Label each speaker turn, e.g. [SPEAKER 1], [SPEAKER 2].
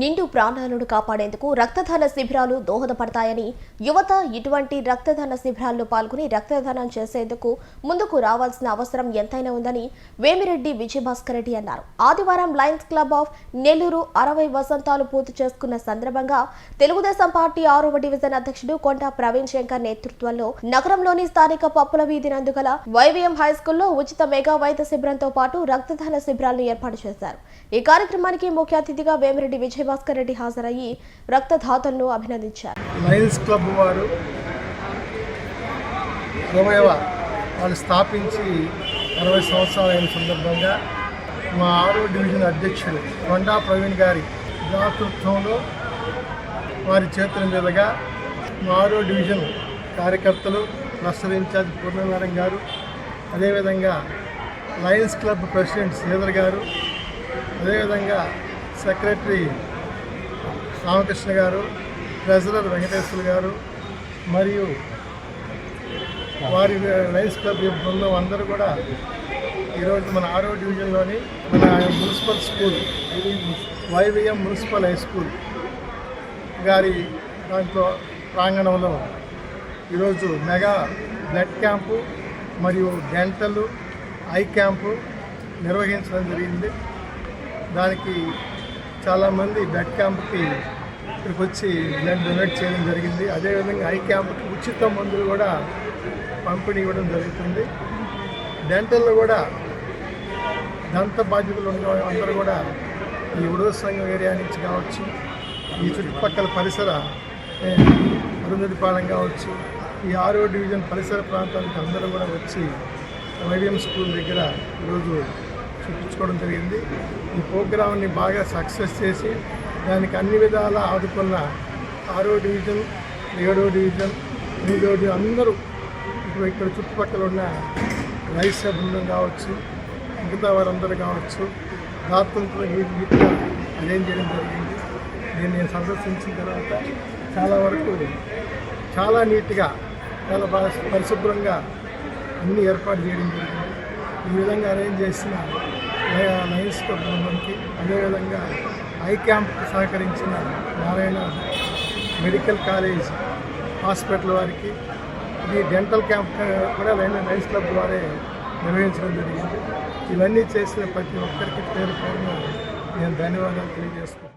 [SPEAKER 1] నిండు ప్రాణాలను కాపాడేందుకు రక్తదాన శిబిరాలు దోహదపడతాయని యువత ఇటువంటి రక్తదాన శిబిరాల్లో పాల్గొని రక్తదానం చేసేందుకు ముందుకు రావాల్సిన అవసరం ఎంతైనా ఉందని వేమిరెడ్డి విజయభాస్కర్ రెడ్డి అన్నారు. ఆదివారం లయన్స్ క్లబ్ ఆఫ్ నెల్లూరు అరవై వసంతాలు పూర్తి చేసుకున్న సందర్భంగా తెలుగుదేశం పార్టీ ఆరవ డివిజన్ అధ్యక్షుడు కొండా ప్రవీణ్ శంకర్ నేతృత్వంలో నగరంలోని స్థానిక పప్పుల వీధి నందుగల వైవిఎం హై స్కూల్లో ఉచిత మెగా వైద్య శిబిరంతో పాటు రక్తదాన శిబిరాలను ఏర్పాటు చేశారు. ఈ కార్యక్రమానికి ముఖ్య అతిథిగా వేమిరెడ్డి విజయభాస్కర్ రెడ్డి హాజరయ్యి రక్తదాతలను అభినందించారు.
[SPEAKER 2] లయన్స్ క్లబ్ వారు అరవైవ వాళ్ళు స్థాపించి అరవై సంవత్సరాలు అయిన సందర్భంగా మా ఆరో డివిజన్ అధ్యక్షుడు కొండా ప్రవీణ్ గారి దాతృత్వంలో వారి చేతుల మీదుగా మా ఆరో డివిజన్ కార్యకర్తలు క్లస్టర్ ఇన్ఛార్జ్ పూర్ణనారాయణ గారు అదేవిధంగా లయన్స్ క్లబ్ ప్రెసిడెంట్ శ్రీధర్ గారు అదేవిధంగా సెక్రటరీ రామకృష్ణ గారు ట్రెజరర్ వెంకటేశ్వర గారు మరియు వారి లయన్స్ క్లబ్ బృందం అందరూ కూడా ఈరోజు మన ఆరో డివిజన్లోని మన municipal school YVM municipal high school గారి దాంట్లో ప్రాంగణంలో ఈరోజు మెగా బ్లడ్ క్యాంపు మరియు డెంటల్ ఐ క్యాంపు నిర్వహించడం జరిగింది. దానికి చాలామంది బ్లడ్ క్యాంప్కి ఇక్కడికి వచ్చి బ్లడ్ డొనేట్ చేయడం జరిగింది. అదేవిధంగా ఐ క్యాంప్కి ఉచిత మందులు కూడా పంపిణీ ఇవ్వడం జరుగుతుంది. డెంటల్లో కూడా దంత బాధ్యతలు ఉన్న అందరూ కూడా ఈ ఉడవ సంఘం ఏరియా నుంచి కావచ్చు ఈ చుట్టుపక్కల పరిసర అరుంధతిపాలెం కావచ్చు ఈ ఆరో డివిజన్ పరిసర ప్రాంతానికి అందరూ కూడా వచ్చి వైవిఎం స్కూల్ దగ్గర ఈరోజు చూపించుకోవడం జరిగింది. ఈ ప్రోగ్రామ్ని బాగా సక్సెస్ చేసి దానికి అన్ని విధాలా ఆదుకున్న ఆరో డివిజన్ ఏడో డివిజన్ ఎనిమిదో డివిజన్ అందరూ ఇప్పుడు ఇక్కడ చుట్టుపక్కల ఉన్న రైస్ బృందం కావచ్చు మిగతా వారందరూ కావచ్చు దాతృత్వం నీట్గా అరేంజ్ చేయడం జరిగింది. నేను నేను సందర్శించిన తర్వాత చాలా వరకు చాలా నీట్గా చాలా బాగా పరిశుభ్రంగా అన్ని ఏర్పాటు చేయడం జరిగింది. ఈ విధంగా అరేంజ్ చేసిన లయ- క్లబ్ బృందంకి అదేవిధంగా ఐ క్యాంప్ సహకరించిన నారాయణ మెడికల్ కాలేజ్ హాస్పిటల్ వారికి ఈ డెంటల్ క్యాంప్ కూడా లైన్ లయన్స్ క్లబ్ వారే నిర్వహించడం జరిగింది. ఇవన్నీ చేసిన ప్రతి ఒక్కరికి పేరు పేరున నేను ధన్యవాదాలు తెలియజేస్తాను